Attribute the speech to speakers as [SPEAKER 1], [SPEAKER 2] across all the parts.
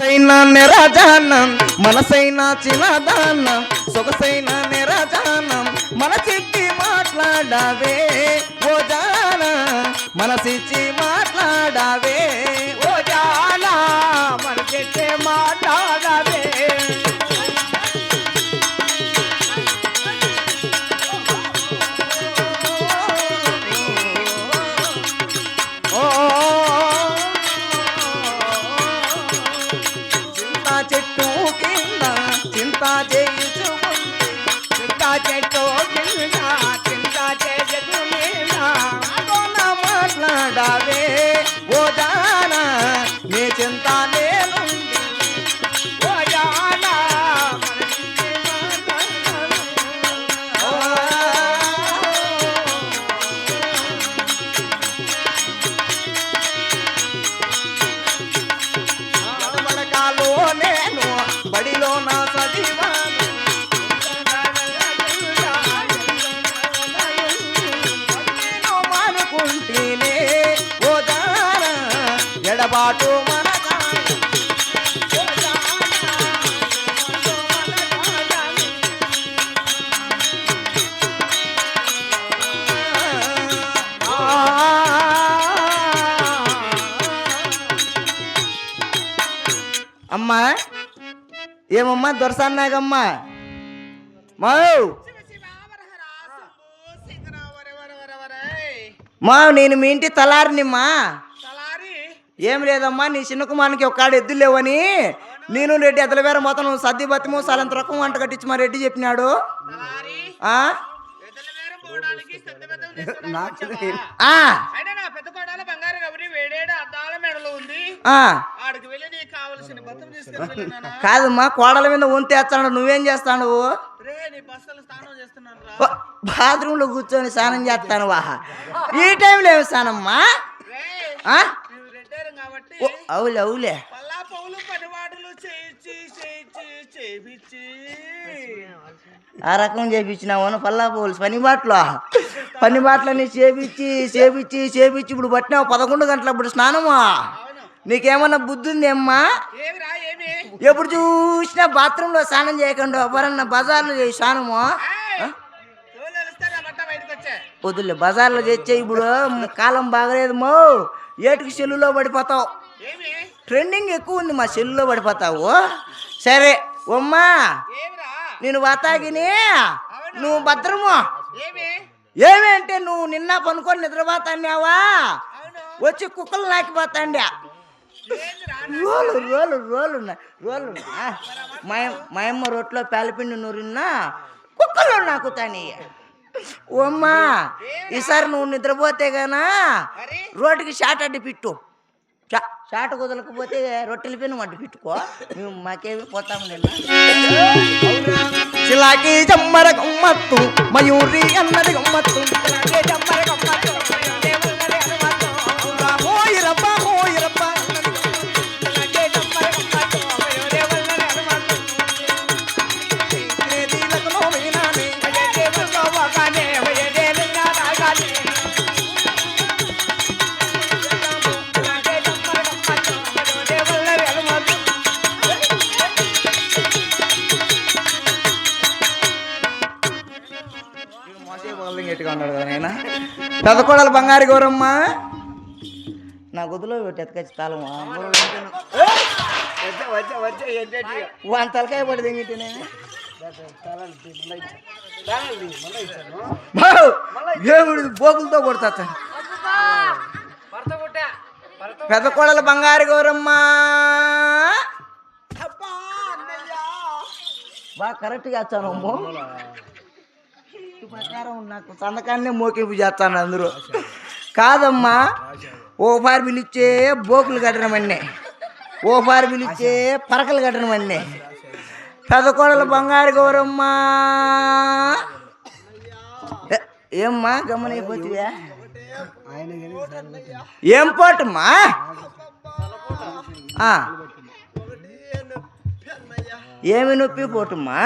[SPEAKER 1] సైనా నిరాజానం మనసైనా చిన్నదానం సొగసైన నిరాజానం. మనసిచ్చి మాట్లాడవే ఓ జాన మనసిచ్చి మాట్లాడవే బడిలో నా చదివాను మానుకుంటేనే ఓ ఎడబాటు మనగా అమ్మా. ఏమమ్మా దొరసన్నాగమ్మా మా మా నేను మీ ఇంటి తలారినిమ్మా ఏం లేదమ్మా నీ చిన్న కుమానికి ఒక్కడు ఎద్దులు లేవని. నేను రెడ్డి ఎద్దల వేర మొత్తం సర్ది బతిము సలంత రకం వంట కట్టించి మా రెడ్డి చెప్పినాడు.
[SPEAKER 2] నీకు
[SPEAKER 1] కాదమ్మా కోడల మీద వంతేస్తాడు నువ్వేం చేస్తాను
[SPEAKER 2] రే నీ బస్సులు స్నానం చేస్తున్నాను రా.
[SPEAKER 1] బాత్రూంలో కూర్చొని స్నానం చేస్తాను వాహ. ఈ టైంలో ఏమి స్నానమ్మా?
[SPEAKER 2] నువ్వు
[SPEAKER 1] అవులే అవులే.
[SPEAKER 2] పౌలు
[SPEAKER 1] ఆ రకం చేపించినావు పల్లా పోల్స్ పని బాటలో పని బాటలని చేపించి చేపించి చేపించి ఇప్పుడు పట్టినావు పదకొండు గంటలప్పుడు స్నానమా? నీకేమన్నా బుద్ధి ఉంది అమ్మా?
[SPEAKER 2] ఏమి రా ఏమి?
[SPEAKER 1] ఎప్పుడు చూసినా బాత్రూంలో స్నానం చేయకుండా ఎవరన్నా బజార్లో చేయి స్నానము? వద్దులే బజార్లో చేస్తే ఇప్పుడు కాలం బాగలేదు మో. ఏటుకి సెల్లులో పడిపోతావు. ట్రెండింగ్ ఎక్కువ ఉంది మా సెల్లులో పడిపోతావు. సరే
[SPEAKER 2] ఏమిరా?
[SPEAKER 1] నేను వతాగిని. నువ్వు భద్రము.
[SPEAKER 2] ఏమి?
[SPEAKER 1] ఏమి అంటే నువ్వు నిన్న పనుకొని నిద్రపోతాండావా?
[SPEAKER 2] అవును.
[SPEAKER 1] వచ్చి కుక్కలు నాకిపోతాండా. రోలు రోలు రోలు నా- రోలు నా. మా యమ్- మా అమ్మ రొట్లో పేలపిండి నూరిన్నా కుక్కలు నాకుతాని ఓమ్మా ఈసారి నువ్వు నిద్రపోతే గానా రోడ్డుకి షాట్ అడ్డు పెట్టు. షాట్ కుదలకపోతే రొట్టెల పిన్ను అడ్డు పెట్టుకో. మేము మాకేమి పోతాము నిన్న చిలాకి జమ్మర గమ్మత్తు మయూరి అన్నది గమ్మత్తు చిలాకి జమ్మర గమ్మత్తు, పెద్ద కోడలు బంగారు గౌరమ్మ. నా గొద్దులో పెట్టి ఎత్తుకొచ్చి తాళం. వాని తలకాయ పడి దింగితే నేను. దేవుడి బోకులతో కొడతా పెద్ద కోడలు బంగారు గౌరమ్మ. బాగా కరెక్ట్గా చేస్తాను సందకాన్నే ప్రకారం నాకు. సంతకాన్నే మోకింపు చేస్తాను అందరూ. కాదమ్మా ఓ పారి పిలిచే బోకులు కట్టడమన్నే ఓ పారి పిలిచే పరకలు కట్టడమన్నే పెద్ద బంగారు గౌరమ్మ. ఏమ్మా గమనైపోతుందా ఏం పోటమ్మా? ఏమి నొప్పి పోటమ్మా?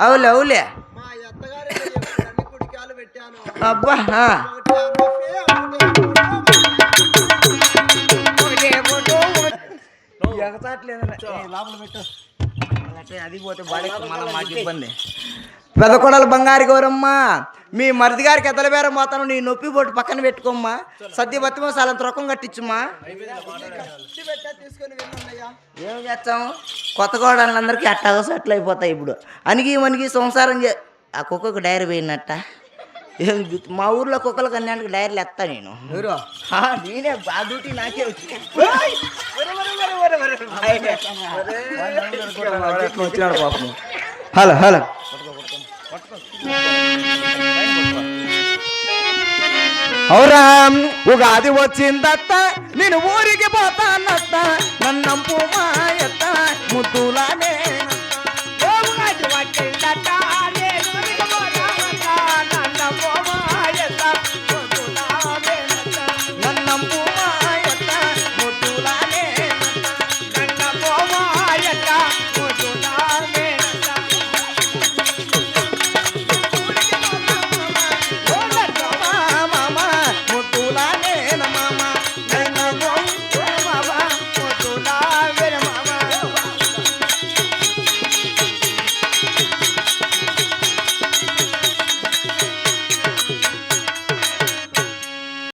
[SPEAKER 1] అవులే అవులే.
[SPEAKER 2] మా అత్తగారి అన్ని కుడికాలు పెట్టాను.
[SPEAKER 1] అబ్బా ఎగచాట్లేదు లోపల పెట్టు. అది పోతే బాడీ మళ్ళీ మాకు ఇబ్బంది. పెదకొడలు బంగారు గౌరమ్మ మీ మరిది గారికి ఎదల బేరం పోతాను నీ నొప్పి బొట్టు పక్కన పెట్టుకోమ్మా సద్ది బతిమో సాలం త్రొక్కం కట్టించుమా ఏం చేస్తాం కొత్త కోడళ్ళందరికీ అట్టాగో సెటిల్ అయిపోతాయి ఇప్పుడు అనిగి మనకి సంసారం చే ఆ కుక్కకు డైరీ పోయినట్ట ఏం మా ఊర్లో కుక్కలకు అన్నింటికి డైరీలు ఎత్తా నేను నేనే ఆ డ్యూటీ నాకే వచ్చినాడు పాపం హలో హలో ಅವ್ರ ಉಗಾದಿ ಒಚ್ಚಿಂದತ್ತ ನಿನ್ನ ಊರಿಗೆ ಬಾತ ನತ್ತ ನನ್ನಂಪು ಮಾಯತ್ತ